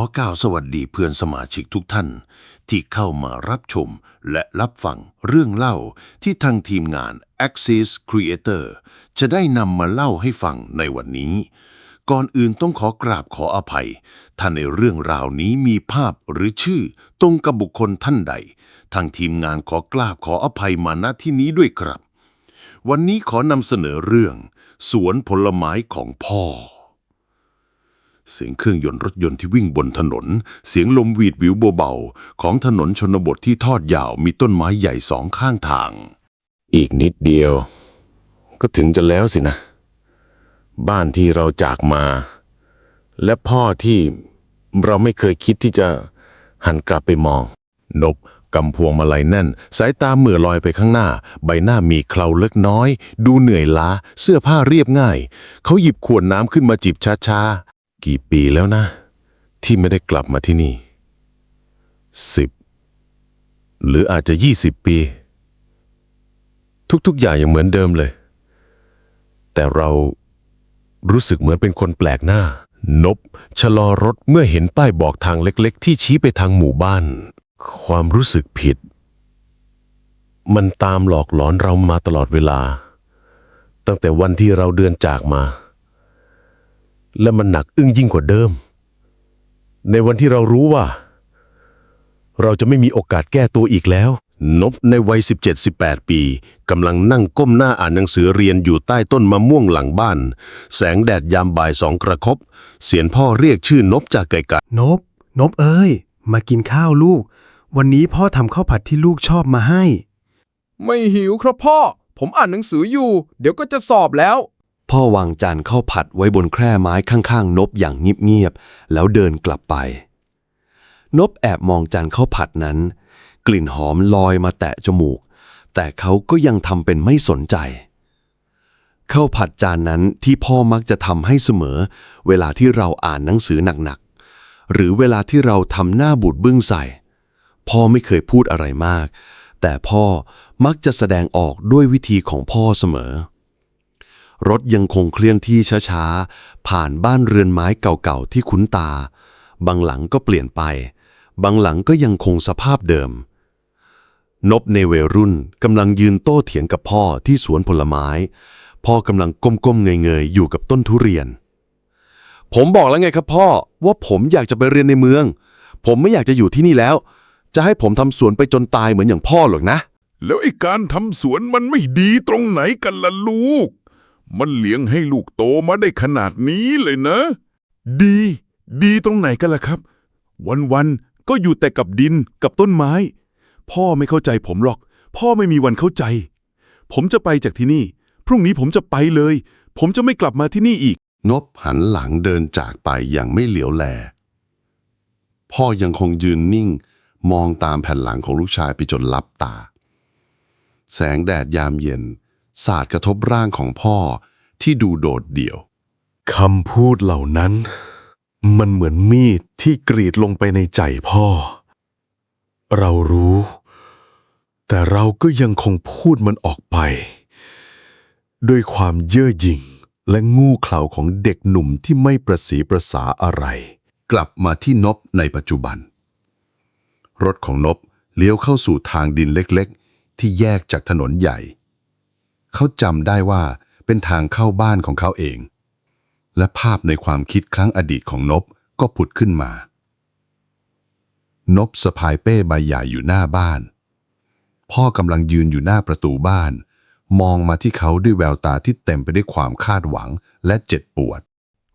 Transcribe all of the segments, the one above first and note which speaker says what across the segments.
Speaker 1: อกล่าวสวัสดีเพื่อนสมาชิกทุกท่าน ที่เข้ามารับชมและรับฟังเรื่องเล่าที่ทางทีมงาน Axis Creator จะได้นำมาเล่าให้ฟังในวันนี้ ก่อนอื่นต้องขอกราบขออภัย ถ้าในเรื่องราวนี้มีภาพหรือชื่อตรงกับบุคคลท่านใด ทางทีมงานขอกราบขออภัยมาณที่นี้ด้วยครับ วันนี้ขอนำเสนอเรื่อง สวนผลไม้ของพ่อ เสียงเครื่องยนต์รถยนต์ที่วิ่งบนถนน เสียงลมหวีดวิวเบาๆของถนนชนบทที่ทอดยาวมีต้นไม้ใหญ่สองข้างทาง
Speaker 2: อีกนิดเดียว ก็ถึงจะแล้วสินะ บ้านที่เราจากมา และพ่อที่เราไม่เคยคิดที่จะหันกลับไปมอง
Speaker 1: นบกำพวงมาลัยแน่น สายตาเหมื่อลอยไปข้างหน้า ใบหน้ามีเคราเล็กน้อย ดูเหนื่อยล้า เสื้อผ้าเรียบง่าย เขาหยิบขวดน้ำขึ้นมาจิบช้าๆ กี่ปีแล้วนะ ที่ไม่ได้กลับมาที่นี่สิบหรืออาจจะยี่สิบปี ทุกๆอย่างยังเหมือนเดิมเลย แต่เรารู้สึกเหมือนเป็นคนแปลกหน้า นบ ชะลอรถเมื่อเห็นป้ายบอกทางเล็กๆ ที่ชี้ไปทางหมู่บ้าน ความรู้สึกผิด มันตามหลอกหลอนเรามาตลอดเวลา ตั้งแต่วันที่เราเดินจากมา และมันหนักอึ้งยิ่งกว่าเดิม ในวันที่เรารู้ว่า เราจะไม่มีโอกาสแก้ตัวอีกแล้ว นบในวัย 17-18 ปีกำลังนั่งก้มหน้าอ่านหนังสือเรียนอยู่ใต้ต้นมะม่วงหลังบ้าน แสงแดดยามบ่ายสองกระคบ เสียงพ่อเรียกชื่อนบจากไกลๆ
Speaker 3: นบ นบเอ้ย มากินข้าวลูก วันนี้พ่อทำข้าวผัดที่ลูกชอบมาให้
Speaker 4: ไม่หิวครับพ่อ ผมอ่านหนังสืออยู่ เดี๋ยวก็จะสอบแล้ว
Speaker 5: พ่อวางจานข้าวผัดไว้บนแคร่ไม้ข้างๆ นบอย่างเงียบๆ แล้วเดินกลับไป นบแอบมองจานข้าวผัดนั้น กลิ่นหอมลอยมาแตะจมูก แต่เขาก็ยังทำเป็นไม่สนใจข้าวผัดจานนั้นที่พ่อมักจะทำให้เสมอ เวลาที่เราอ่านหนังสือหนักๆ หรือเวลาที่เราทำหน้าบูดบึ้งใส่ พ่อไม่เคยพูดอะไรมาก แต่พ่อมักจะแสดงออกด้วยวิธีของพ่อเสมอ รถยังคงเคลื่อนที่ช้าๆ ผ่านบ้านเรือนไม้เก่าๆ ที่คุ้นตา บางหลังก็เปลี่ยนไป บางหลังก็ยังคงสภาพเดิม นบในเวรุ่นกำลังยืนโต้เถียงกับพ่อที่สวนผลไม้ พ่อกำลังก้มๆเงยๆ อยู่กับต้นทุเรียน ผมบอกแล้วไงครับพ่อ ว่าผมอยากจะไปเรียนในเมือง ผมไม่อยากจะอยู่ที่นี่แล้ว จะให้ผมทำสวนไปจนตายเหมือนอย่างพ่อหรอกนะ
Speaker 6: แล้วไอ้การทำสวนมันไม่ดีตรงไหนกันล่ะลูก มันเลี้ยงให้ลูกโตมาได้ขนาดนี้เลยนะ ดี ดีตรงไหนกันล่ะครับ วันๆก็อยู่แต่กับดินกับต้นไม้ พ่อไม่เข้าใจผมหรอก พ่อไม่มีวันเข้าใจ ผมจะไปจากที่นี่ พรุ่งนี้ผมจะไปเลย ผมจะไม่กลับมาที่นี่อีก
Speaker 1: นบหันหลังเดินจากไปอย่างไม่เหลียวแล พ่อยังคงยืนนิ่ง มองตามแผ่นหลังของลูกชายไปจนลับตา แสงแดดยามเย็น สาดกระทบร่างของพ่อที่ดูโดดเดี่ยว
Speaker 7: คำพูดเหล่านั้น มันเหมือนมีดที่กรีดลงไปในใจพ่อ เรารู้ แต่เราก็ยังคงพูดมันออกไป ด้วยความเย่อหยิ่งและงูเขลาของเด็กหนุ่มที่ไม่ประสีประสาอะไร
Speaker 1: กลับมาที่นบในปัจจุบัน รถของนบเลี้ยวเข้าสู่ทางดินเล็กๆ ที่แยกจากถนนใหญ่ เขาจำได้ว่าเป็นทางเข้าบ้านของเขาเอง และภาพในความคิดครั้งอดีตของนบก็ผุดขึ้นมา นบสะพายเป้ใบใหญ่อยู่หน้าบ้าน พ่อกำลังยืนอยู่หน้าประตูบ้าน มองมาที่เขาด้วยแววตาที่เต็มไปด้วยความคาดหวังและเจ็บปวด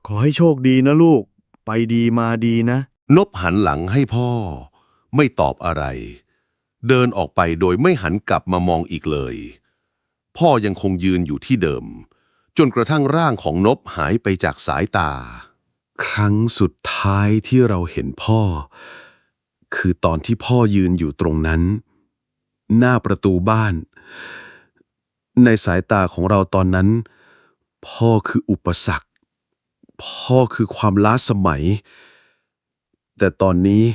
Speaker 3: ขอให้โชคดีนะลูก ไปดีมาดีนะ
Speaker 1: นบหันหลังให้พ่อ ไม่ตอบอะไร เดินออกไปโดยไม่หันกลับมามองอีกเลย พ่อยังคงยืนอยู่ที่เดิม จนกระทั่งร่างของนบหายไปจากสายตา
Speaker 3: ครั้งสุดท้ายที่เราเห็นพ่อ คือตอนที่พ่อยืนอยู่ตรงนั้น หน้าประตูบ้าน ในสายตาของเราตอนนั้น พ่อคืออุปสรรค พ่อคือความล้าสมัย แต่ตอนนี้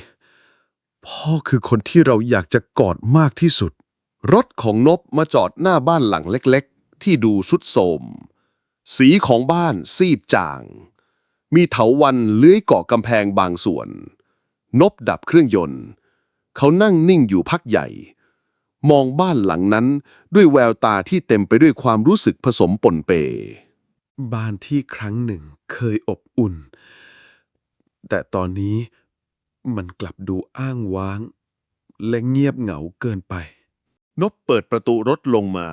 Speaker 3: พ่อคือคนที่เราอยากจะกอดมากที่สุด
Speaker 1: รถของนบมาจอดหน้าบ้านหลังเล็กๆ ที่ดูสุดโทมสีของบ้านซีดจาง มีเถาวันเลื้อยเกาะกำแพงบางส่วน นบดับเครื่องยนต์ เขานั่งนิ่งอยู่พักใหญ่ มองบ้านหลังนั้นด้วยแววตาที่เต็มไปด้วยความรู้สึกผสมปนเป บ้านที่ครั้งหนึ่งเคยอบอุ่น แต่ตอนนี้มันกลับดูอ้างว้าง และเงียบเหงาเกินไป นบเปิดประตูรถลงมา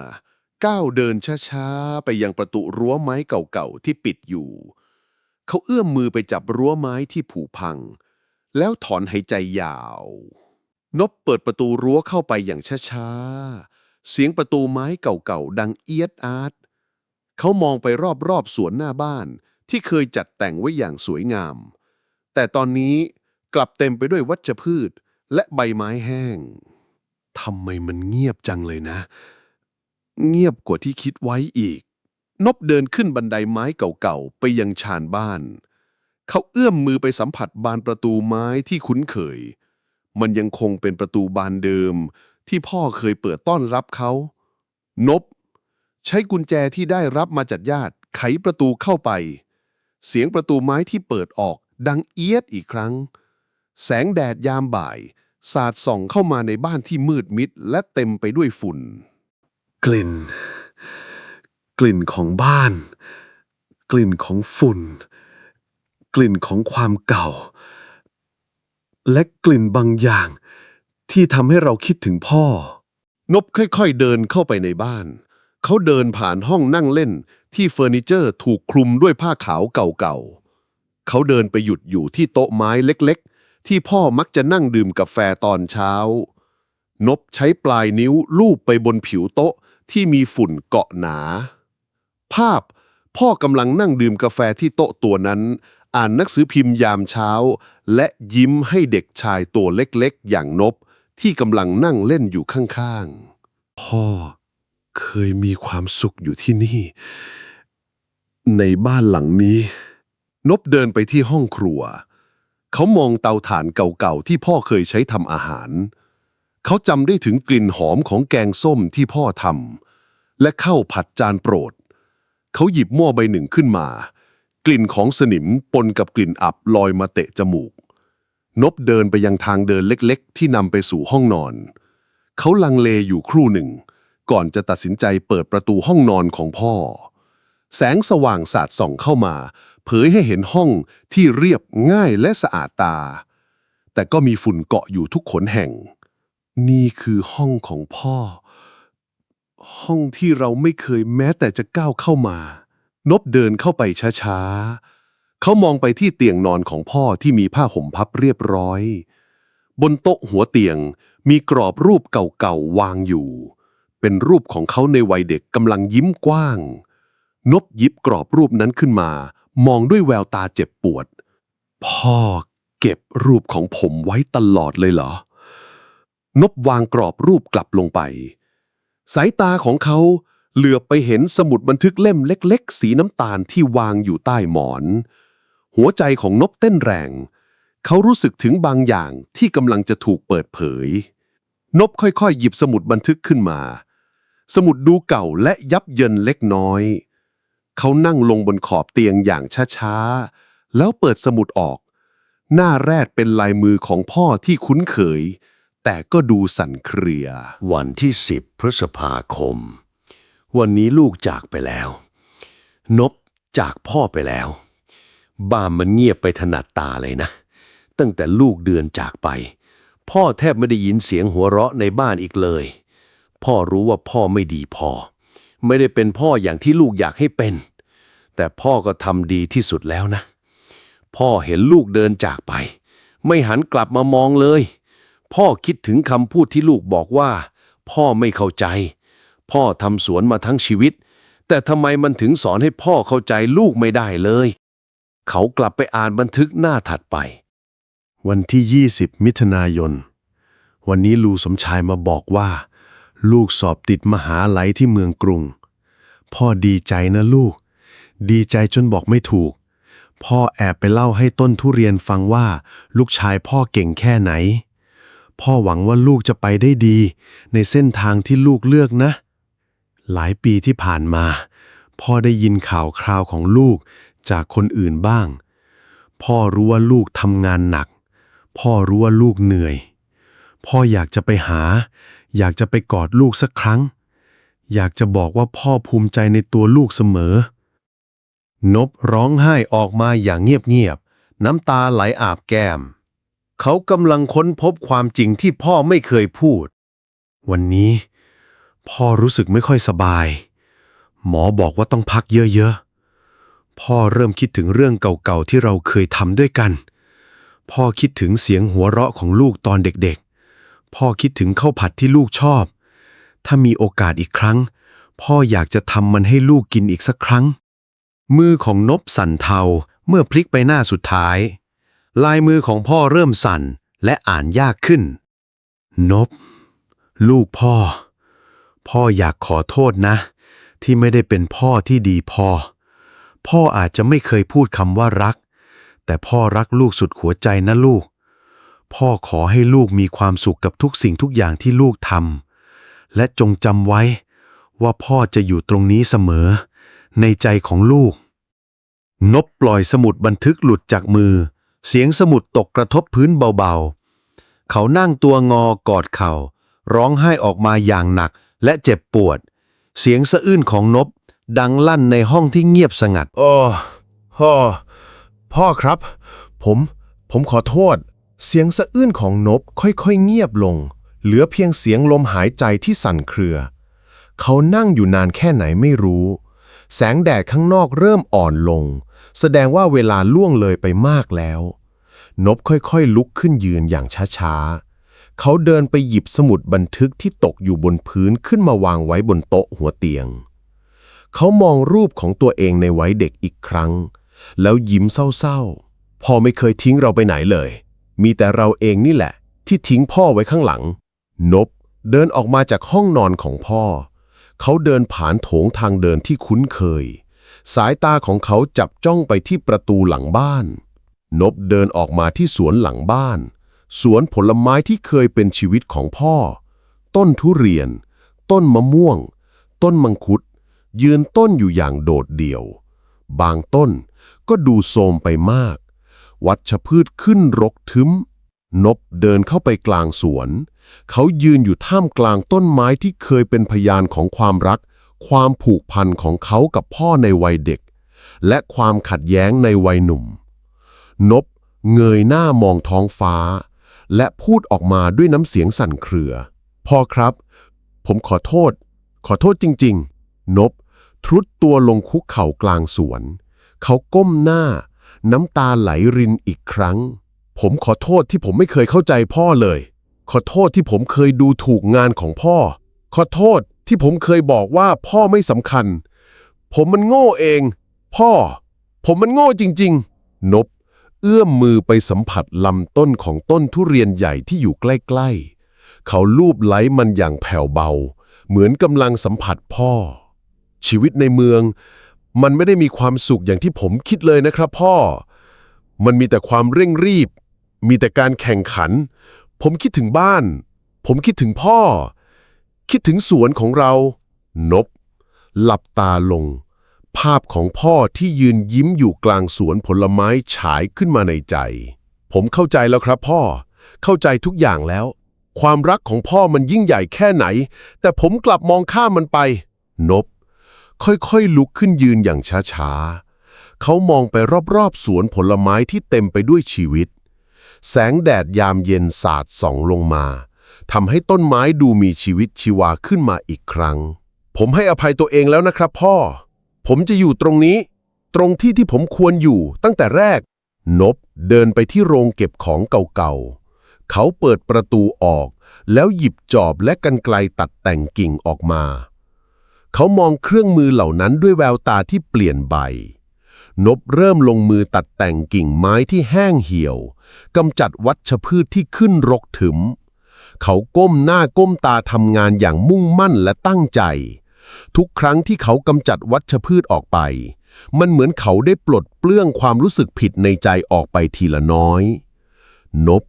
Speaker 1: ก้าวเดินช้าๆ ไปยังประตูรั้วไม้เก่าๆ ที่ปิดอยู่ เขาเอื้อมมือไปจับรั้วไม้ที่ผุพัง แล้วถอนหายใจยาว นบเปิดประตูรั้วเข้าไปอย่างช้าๆ เสียงประตูไม้เก่าๆ ดังเอียดอาร์ตเขามองไปรอบๆ สวนหน้าบ้านที่เคยจัดแต่งไว้อย่างสวยงาม แต่ตอนนี้กลับเต็มไปด้วยวัชพืชและใบไม้แห้ง ทำไมมันเงียบจังเลยนะ เงียบกว่าที่คิดไว้อีก นบเดินขึ้นบันไดไม้เก่าๆ ไปยังชานบ้าน เขาเอื้อมมือไปสัมผัสบานประตูไม้ที่คุ้นเคย มันยังคงเป็นประตูบานเดิม ที่พ่อเคยเปิดต้อนรับเขา นบ ใช้กุญแจที่ได้รับมาจากญาติ ไขประตูเข้าไป เสียงประตูไม้ที่เปิดออกดังเอียดอีกครั้ง แสงแดดยามบ่าย สาดส่องเข้ามาในบ้านที่มืดมิดและเต็มไปด้วยฝุ่น กลิ่น กลิ่นของบ้าน กลิ่นของฝุ่น กลิ่นของความเก่า และกลิ่นบางอย่าง ที่ทำให้เราคิดถึงพ่อ นบค่อยๆเดินเข้าไปในบ้าน เขาเดินผ่านห้องนั่งเล่น ที่เฟอร์นิเจอร์ถูกคลุมด้วยผ้าขาวเก่าๆ เขาเดินไปหยุดอยู่ที่โต๊ะไม้เล็กๆ ที่พ่อมักจะนั่งดื่มกาแฟตอนเช้า นบใช้ปลายนิ้วลูบไปบนผิวโต๊ะที่มีฝุ่นเกาะหนา ภาพพ่อกำลังนั่งดื่มกาแฟที่โต๊ะตัวนั้น อ่านหนังสือพิมพ์ยามเช้า และยิ้มให้เด็กชายตัวเล็กๆ อย่างนบที่กำลังนั่งเล่นอยู่ข้างๆ พ่อเคยมีความสุขอยู่ที่นี่ ในบ้านหลังนี้ นบเดินไปที่ห้องครัว เขามองเตาถ่านเก่าๆที่พ่อเคยใช้ทำอาหาร เขาจำได้ถึงกลิ่นหอมของแกงส้มที่พ่อทำและข้าวผัดจานโปรด เขาหยิบหม้อใบหนึ่งขึ้นมา กลิ่นของสนิมปนกับกลิ่นอับลอยมาเตะจมูก นบเดินไปยังทางเดินเล็กๆ ที่นำไปสู่ห้องนอน เขาลังเลอยู่ครู่หนึ่ง ก่อนจะตัดสินใจเปิดประตูห้องนอนของพ่อ แสงสว่างสาดส่องเข้ามา เผยให้เห็นห้องที่เรียบง่ายและสะอาดตา แต่ก็มีฝุ่นเกาะอยู่ทุกขนแห่ง นี่คือห้องของพ่อ ห้องที่เราไม่เคยแม้แต่จะก้าวเข้ามา นบเดินเข้าไปช้าๆ เขามองไปที่เตียงนอนของพ่อที่มีผ้าห่มพับเรียบร้อย บนโต๊ะหัวเตียงมีกรอบรูปเก่าๆวางอยู่ เป็นรูปของเขาในวัยเด็กกำลังยิ้มกว้าง นบยิบกรอบรูปนั้นขึ้นมา มองด้วยแววตาเจ็บปวด พ่อเก็บรูปของผมไว้ตลอดเลยเหรอ นบวางกรอบรูปกลับลงไป สายตาของเขาเหลือบไปเห็นสมุดบันทึกเล่มเล็ก ๆ สีน้ำตาลที่วางอยู่ใต้หมอน หัวใจของนบเต้นแรง เขารู้สึกถึงบางอย่างที่กำลังจะถูกเปิดเผย นบค่อยๆ หยิบสมุดบันทึกขึ้นมา สมุดดูเก่าและยับเยินเล็กน้อย เขานั่งลงบนขอบเตียงอย่างช้าๆ แล้วเปิดสมุดออก หน้าแรกเป็นลายมือของพ่อที่คุ้นเคย แต่ก็ดูสั่นเครือ
Speaker 8: วันที่สิบพฤษภาคม วันนี้ลูกจากไปแล้ว นบจากพ่อไปแล้ว บ้านมันเงียบไปถนัดตาเลยนะ ตั้งแต่ลูกเดือนจากไป พ่อแทบไม่ได้ยินเสียงหัวเราะในบ้านอีกเลย พ่อรู้ว่าพ่อไม่ดีพอ ไม่ได้เป็นพ่ออย่างที่ลูกอยากให้เป็น แต่พ่อก็ทำดีที่สุดแล้วนะ พ่อเห็นลูกเดินจากไป ไม่หันกลับมามองเลย พ่อคิดถึงคำพูดที่ลูกบอกว่า พ่อไม่เข้าใจ พ่อทำสวนมาทั้งชีวิต แต่ทำไมมันถึงสอนให้พ่อเข้าใจลูกไม่ได้เลย เขากลับไปอ่านบันทึกหน้าถัดไป
Speaker 1: วันที่ 20 มิถุนายน วันนี้ลูสมชายมาบอกว่า ลูกสอบติดมหาลัยที่เมืองกรุง พ่อดีใจนะลูก ดีใจจนบอกไม่ถูก พ่อแอบไปเล่าให้ต้นทุเรียนฟังว่า ลูกชายพ่อเก่งแค่ไหน พ่อหวังว่าลูกจะไปได้ดี ในเส้นทางที่ลูกเลือกนะ หลายปีที่ผ่านมา พ่อได้ยินข่าวคราวของลูกจากคนอื่นบ้าง พ่อรู้ว่าลูกทำงานหนัก
Speaker 3: พ่อรู้ว่าลูกเหนื่อย พ่ออยากจะไปหา อยากจะไปกอดลูกสักครั้ง อยากจะบอกว่าพ่อภูมิใจในตัวลูกเสมอ นบร้องไห้ออกมาอย่างเงียบๆ น้ำตาไหลอาบแก้ม เขากำลังค้นพบความจริงที่พ่อไม่เคยพูด วันนี้ พ่อรู้สึกไม่ค่อยสบาย หมอบอกว่าต้องพักเยอะๆ พ่อเริ่มคิดถึงเรื่องเก่าๆที่เราเคยทำด้วยกัน พ่อคิดถึงเสียงหัวเราะของลูกตอนเด็กๆ พ่อคิดถึงข้าวผัดที่ลูกชอบ ถ้ามีโอกาสอีกครั้ง พ่ออยากจะทำมันให้ลูกกินอีกสักครั้ง มือของนบสั่นเทาเมื่อพลิกไปหน้าสุดท้าย ลายมือของพ่อเริ่มสั่นและอ่านยากขึ้น นบ ลูกพ่อ พ่ออยากขอโทษนะ ที่ไม่ได้เป็นพ่อที่ดีพอ พ่ออาจจะไม่เคยพูดคำว่ารัก แต่พ่อรักลูกสุดหัวใจนะลูก พ่อขอให้ลูกมีความสุขกับทุกสิ่งทุกอย่างที่ลูกทำและจงจำไว้ว่าพ่อจะอยู่ตรงนี้เสมอ ในใจของลูก นบปล่อยสมุดบันทึกหลุดจากมือ เสียงสมุดตกกระทบพื้นเบาๆ เขานั่งตัวงอกอดเข่า ร้องไห้ออกมาอย่างหนักและเจ็บปวด เสียงสะอื้นของนบดังลั่นในห้องที่เงียบสงัด
Speaker 1: โอ้พ่อ พ่อครับ ผม ผมขอโทษ เสียงสะอื้นของนบค่อยๆเงียบลง เหลือเพียงเสียงลมหายใจที่สั่นเครือ เขานั่งอยู่นานแค่ไหนไม่รู้ แสงแดดข้างนอกเริ่มอ่อนลง แสดงว่าเวลาล่วงเลยไปมากแล้ว นบค่อยๆลุกขึ้นยืนอย่างช้าๆ เขาเดินไปหยิบสมุดบันทึกที่ตกอยู่บนพื้นขึ้นมาวางไว้บนโต๊ะหัวเตียง เขามองรูปของตัวเองในวัยเด็กอีกครั้ง แล้วยิ้มเศร้าๆพ่อไม่เคยทิ้งเราไปไหนเลย มีแต่เราเองนี่แหละ ที่ทิ้งพ่อไว้ข้างหลัง นบเดินออกมาจากห้องนอนของพ่อ เขาเดินผ่านโถงทางเดินที่คุ้นเคย สายตาของเขาจับจ้องไปที่ประตูหลังบ้าน นบเดินออกมาที่สวนหลังบ้าน สวนผลไม้ที่เคยเป็นชีวิตของพ่อ ต้นทุเรียน ต้นมะม่วง ต้นมังคุด ยืนต้นอยู่อย่างโดดเดี่ยว บางต้นก็ดูโทรมไปมาก วัชพืชขึ้นรกทึมนบเดินเข้าไปกลางสวน เขายืนอยู่ท่ามกลางต้นไม้ที่เคยเป็นพยานของความรัก ความผูกพันของเขากับพ่อในวัยเด็ก และความขัดแย้งในวัยหนุ่ม นบเงยหน้ามองท้องฟ้า และพูดออกมาด้วยน้ำเสียงสั่นเครือ พ่อครับ ผมขอโทษ ขอโทษจริง ๆ นบ ทรุดตัวลงคุกเข่ากลางสวน เขาก้มหน้า น้ำตาไหลรินอีกครั้ง ผมขอโทษที่ผมไม่เคยเข้าใจพ่อเลย ขอโทษที่ผมเคยดูถูกงานของพ่อ ขอโทษที่ผมเคยบอกว่าพ่อไม่สำคัญ ผมมันโง่เอง พ่อ ผมมันโง่จริง ๆ นบ เอื้อมมือไปสัมผัสลำต้นของต้นทุเรียนใหญ่ที่อยู่ใกล้ ๆ เขาลูบไล้มันอย่างแผ่วเบา เหมือนกำลังสัมผัสพ่อ ชีวิตในเมือง มันไม่ได้มีความสุขอย่างที่ผมคิดเลยนะครับพ่อ มันมีแต่ความเร่งรีบ มีแต่การแข่งขัน ผมคิดถึงบ้าน ผมคิดถึงพ่อ คิดถึงสวนของเรา นบ หลับตาลง ภาพของพ่อที่ยืนยิ้มอยู่กลางสวนผลไม้ฉายขึ้นมาในใจ ผมเข้าใจแล้วครับพ่อ เข้าใจทุกอย่างแล้ว ความรักของพ่อมันยิ่งใหญ่แค่ไหน แต่ผมกลับมองข้ามมันไป นบ ค่อยๆ ลุกขึ้นยืนอย่างช้าๆ เขามองไปรอบๆ สวนผลไม้ที่เต็มไปด้วยชีวิต แสงแดดยามเย็นสาดส่องลงมาทำให้ต้นไม้ดูมีชีวิตชีวาขึ้นมาอีกครั้ง ผมให้อภัยตัวเองแล้วนะครับพ่อ ผมจะอยู่ตรงนี้ ตรงที่ที่ผมควรอยู่ตั้งแต่แรก นบเดินไปที่โรงเก็บของเก่าๆ เขาเปิดประตูออก แล้วหยิบจอบและกรรไกลตัดแต่งกิ่งออกมา เขามองเครื่องมือเหล่านั้นด้วยแววตาที่เปลี่ยนใบ นบเริ่มลงมือตัดแต่งกิ่งไม้ที่แห้งเหี่ยวกำจัดวัชพืชที่ขึ้นรกถึม เขาก้มหน้าก้มตาทำงานอย่างมุ่งมั่นและตั้งใจ ทุกครั้งที่เขากำจัดวัชพืชออกไป มันเหมือนเขาได้ปลดเปลื้องความรู้สึกผิดในใจออกไปทีละน้อย นบ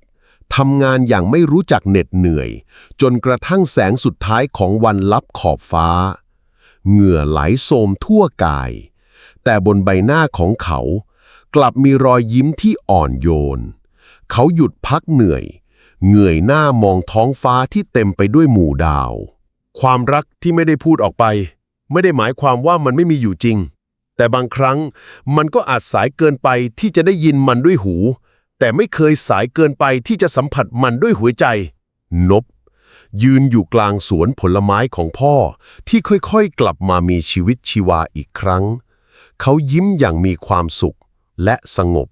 Speaker 1: ทำงานอย่างไม่รู้จักเหน็ดเหนื่อย จนกระทั่งแสงสุดท้ายของวันลับขอบฟ้า เหงื่อไหลโสมทั่วกาย แต่บนใบหน้าของเขา กลับมีรอยยิ้มที่อ่อนโยน เขาหยุดพักเหนื่อย เหงื่อยหน้ามองท้องฟ้าที่เต็มไปด้วยหมู่ดาว ความรักที่ไม่ได้พูดออกไป ไม่ได้หมายความว่ามันไม่มีอยู่จริง แต่บางครั้งมันก็อาจสายเกินไปที่จะได้ยินมันด้วยหู แต่ไม่เคยสายเกินไปที่จะสัมผัสมันด้วยหัวใจ นบ ยืนอยู่กลางสวนผลไม้ของพ่อ ที่ค่อยๆ กลับมามีชีวิตชีวาอีกครั้ง เขายิ้มอย่างมีความสุขและสงบ